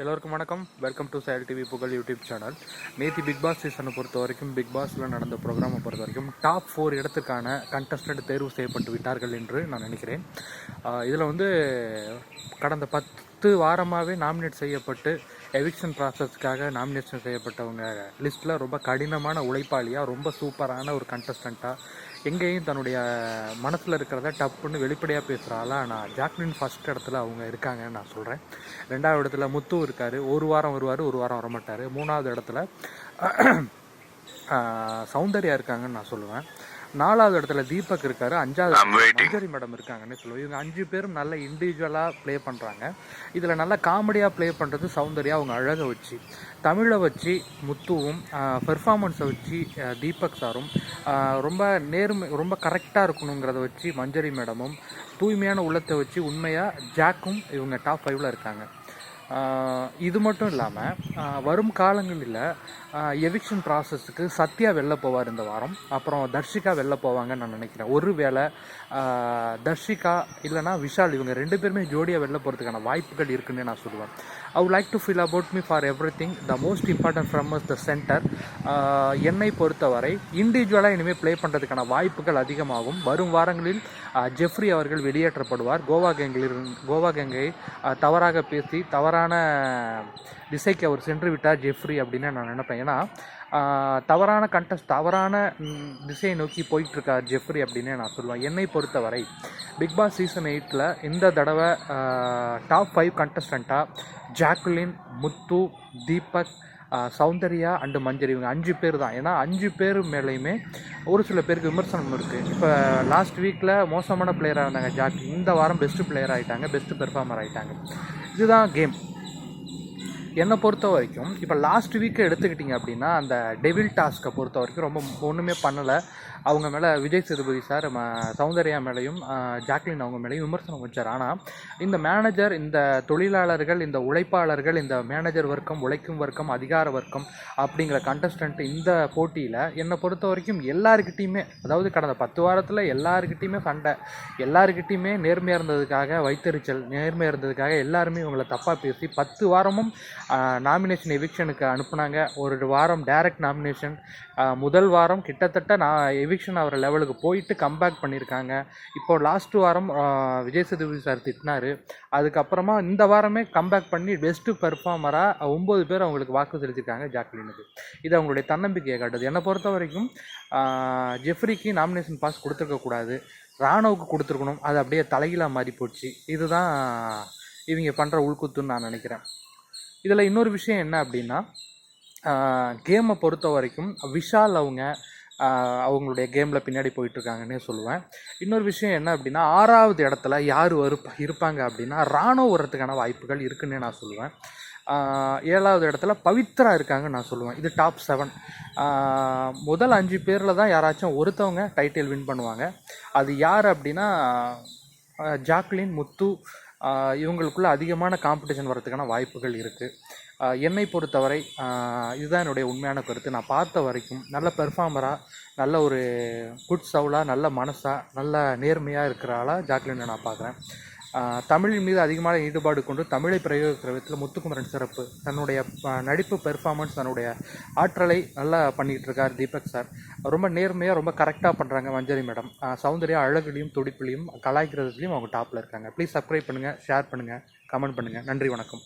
எல்லோருக்கும் வணக்கம். Welcome to Seyal TV Pugazh YouTube channel நேற்று பிக் பாஸ் சீசனை பொறுத்த வரைக்கும் பிக் பாஸில் நடந்த ப்ரோக்ராமை பொறுத்த வரைக்கும் டாப் ஃபோர் இடத்துக்கான கண்டஸ்டன்ட் தேர்வு செய்யப்பட்டு விட்டார்கள் என்று நான் நினைக்கிறேன். இதில் வந்து கடந்த பத்து வாரமாகவே நாமினேட் செய்யப்பட்டு எவிக்ஷன் ப்ராசஸ்க்காக நாமினேஷன் செய்யப்பட்டவங்க. லிஸ்ட்டில் ரொம்ப கடினமான உழைப்பாளியாக ரொம்ப சூப்பரான ஒரு கண்டஸ்டண்ட்டாக எங்கேயும் தன்னுடைய மனசில் இருக்கிறத டப்புன்னு வெளிப்படையாக பேசுகிற ஆனால் நான் ஜாக்லின் ஃபஸ்ட் இடத்துல அவங்க இருக்காங்கன்னு நான் சொல்கிறேன் ரெண்டாவது இடத்துல முத்து இருக்கார். ஒரு வாரம் வருவார் ஒரு வாரம் வரமாட்டார். மூணாவது இடத்துல சௌந்தர்யா இருக்காங்கன்னு நான் சொல்லுவேன். நாலாவது இடத்துல தீபக் இருக்காரு அஞ்சாவது இடத்துல மஞ்சரி மேடம் இருக்காங்கன்னு சொல்லுவேன் இவங்க அஞ்சு பேரும் நல்ல இண்டிவிஜுவலாக ப்ளே பண்ணுறாங்க இதில் நல்ல காமெடியாக ப்ளே பண்ணுறது சௌந்தர்யா அவங்க அழகை வச்சு. தமிழை வச்சு முத்துவும் பெர்ஃபார்மன்ஸை வச்சு தீபக் சாரும். ரொம்ப நேர்மை ரொம்ப கரெக்டாக இருக்கணுங்கிறத வச்சு மஞ்சரி மேடமும் தூய்மையான உள்ளத்தை வச்சு உண்மையாக ஜாக்கும் இவங்க டாப் ஃபைவ்ல இருக்காங்க. இது மட்டும் இல்லாமல் வரும் காலங்களில் எவிக்ஷன் ப்ராசஸுக்கு சத்யா வெளில போவார் இந்த வாரம். அப்புறம் தர்ஷிகா வெளில போவாங்கன்னு நான் நினைக்கிறேன். ஒருவேளை வேளை தர்ஷிகா இல்லைனா விஷால் இவங்க ரெண்டு பேருமே ஜோடியாக வெளில போகிறதுக்கான வாய்ப்புகள் இருக்குன்னு நான் சொல்லுவேன். I would like to feel about me for everything the most important from the centre என்னை பொறுத்தவரை இண்டிவிஜுவலாக இனிமேல் ப்ளே பண்ணுறதுக்கான வாய்ப்புகள் அதிகமாகும். வரும் வாரங்களில் ஜெஃப்ரி அவர்கள் வெளியேற்றப்படுவார். கோவா கேங்கில் கோவா கேங்கை தவறாக பேசி தவறான திசைக்கு அவர் சென்று விட்டார் ஜெஃப்ரி அப்படின்னு நான் நினைப்பேன். ஏன்னா தவறான கண்டஸ்ட் தவறான திசையை நோக்கி போயிட்டுருக்கார் ஜெஃப்ரி அப்படின்னு நான் சொல்லுவேன். என்னை பொறுத்தவரை பிக் பாஸ் சீசன் எயிட்டில் இந்த தடவை டாப் ஃபைவ் கண்டஸ்டண்ட்டாக ஜாக்குலின் முத்து தீபக் சௌந்தர்யா அண்டு மஞ்சரி. இவங்க அஞ்சு பேர் தான். ஏன்னா அஞ்சு பேர் மேலேயுமே ஒரு சில பேருக்கு விமர்சனம் இருக்குது இப்போ லாஸ்ட் வீக்கில் மோசமான பிளேயராக இருந்தாங்க ஜாக் இந்த வாரம் பெஸ்ட்டு பிளேயர் ஆகிட்டாங்க பெஸ்ட்டு பெர்ஃபார்மர் ஆகிட்டாங்க இதுதான் கேம் என்னை பொறுத்த வரைக்கும் இப்போ லாஸ்ட் வீக்கை எடுத்துக்கிட்டிங்க அப்படின்னா அந்த டெவில் டாஸ்க்கை பொறுத்த வரைக்கும் ரொம்ப ஒன்றுமே பண்ணலை. அவங்க மேலே விஜய் சேதுபதி சார் சௌந்தர்யா மேலேயும் ஜாக்லின் அவங்க மேலேயும் விமர்சனம் வச்சார். ஆனால் இந்த மேனேஜர் இந்த தொழிலாளர்கள் இந்த உழைப்பாளர்கள் இந்த மேனேஜர் வர்க்கம் உழைக்கும் வர்க்கம் அதிகார வர்க்கம் அப்படிங்கிற கண்டஸ்டன்ட் இந்த போட்டியில் என்னை பொறுத்த வரைக்கும் எல்லாருக்கிட்டேயுமே அதாவது கடந்த பத்து வாரத்தில் எல்லாருக்கிட்டேயுமே சண்டை எல்லாருக்கிட்டேயுமே நேர்மையாக இருந்ததுக்காக வைத்தறிச்சல் நேர்மையாக இருந்ததுக்காக எல்லாருமே இவங்களை தப்பாக பேசி பத்து வாரமும் நாமினேஷன் எவிக்ஷனுக்கு அனுப்புனாங்க. ஒரு வாரம் டைரக்ட் நாமினேஷன் முதல் வாரம் கிட்டத்தட்ட நான் எவிக்ஷன் ஆகிற லெவலுக்கு போயிட்டு கம்பேக் பண்ணியிருக்காங்க. இப்போ லாஸ்ட் வாரம் விஜய் சேதுபதி சார் திட்டினாரு. அதுக்கப்புறமா இந்த வாரமே கம்பேக் பண்ணி பெஸ்ட்டு பெர்ஃபார்மராக ஒம்பது பேர் அவங்களுக்கு வாக்கு செலுத்திருக்காங்க ஜாக்லினுக்கு. இது அவங்களுடைய தன்னம்பிக்கையை காட்டுது. என்னை பொறுத்த வரைக்கும் ஜெஃப்ரிக்கு நாமினேஷன் பாஸ் கொடுத்துருக்கக்கூடாது ராணுவுக்கு கொடுத்துருக்கணும். அது அப்படியே தலைகீழாக மாறி போச்சு இதுதான் இவங்க பண்ணுற உள்குத்துன்னு நான் நினைக்கிறேன். இதில் இன்னொரு விஷயம் என்ன அப்படின்னா கேமை பொறுத்த வரைக்கும் விஷால் அவங்க அவங்களுடைய கேமில் பின்னாடி போயிட்டுருக்காங்கன்னே சொல்லுவேன். இன்னொரு விஷயம் என்ன அப்படின்னா ஆறாவது இடத்துல யார் வரு இருப்பாங்க அப்படின்னா ராணுவ வர்றதுக்கான வாய்ப்புகள் இருக்குன்னே நான் சொல்லுவேன். ஏழாவது இடத்துல பவித்ரா இருக்காங்கன்னு நான் சொல்லுவேன். இது டாப் செவன் முதல் அஞ்சு பேரில் தான் யாராச்சும் ஒருத்தவங்க டைட்டில் வின் பண்ணுவாங்க. அது யார் அப்படின்னா ஜாக்லின் முத்து இவங்களுக்குள்ள அதிகமான காம்படிஷன் வர்றதுக்கான வாய்ப்புகள் இருக்குது என்னை பொறுத்தவரை இதுதான் என்னுடைய உண்மையான கருத்து. நான் பார்த்த வரைக்கும் நல்ல பெர்ஃபார்மராக நல்ல ஒரு குட் சவுலாக நல்ல மனசாக நல்ல நேர்மையாக இருக்கிற ஆளாக ஜாக்லினை நான் பார்க்குறேன். தமிழின் மீது அதிகமான ஈடுபாடு கொண்டு தமிழை பிரயோகிக்கிற விதத்தில் முத்துக்குமரன் சிறப்பு. தன்னுடைய நடிப்பு பெர்ஃபார்மன்ஸ் தன்னுடைய ஆற்றலை நல்லா பண்ணிகிட்டு இருக்கார் தீபக் சார் ரொம்ப நேர்மையாக ரொம்ப கரெக்டாக பண்ணுறாங்க மஞ்சரி மேடம் சௌந்தர்யா அழகுலையும் துடிப்புலையும் கலாய்க்கிறதுலையும் அவங்க டாப்பில் இருக்காங்க. ப்ளீஸ் சப்ஸ்கிரைப் பண்ணுங்கள் ஷேர் பண்ணுங்கள் கமெண்ட் பண்ணுங்கள் நன்றி வணக்கம்.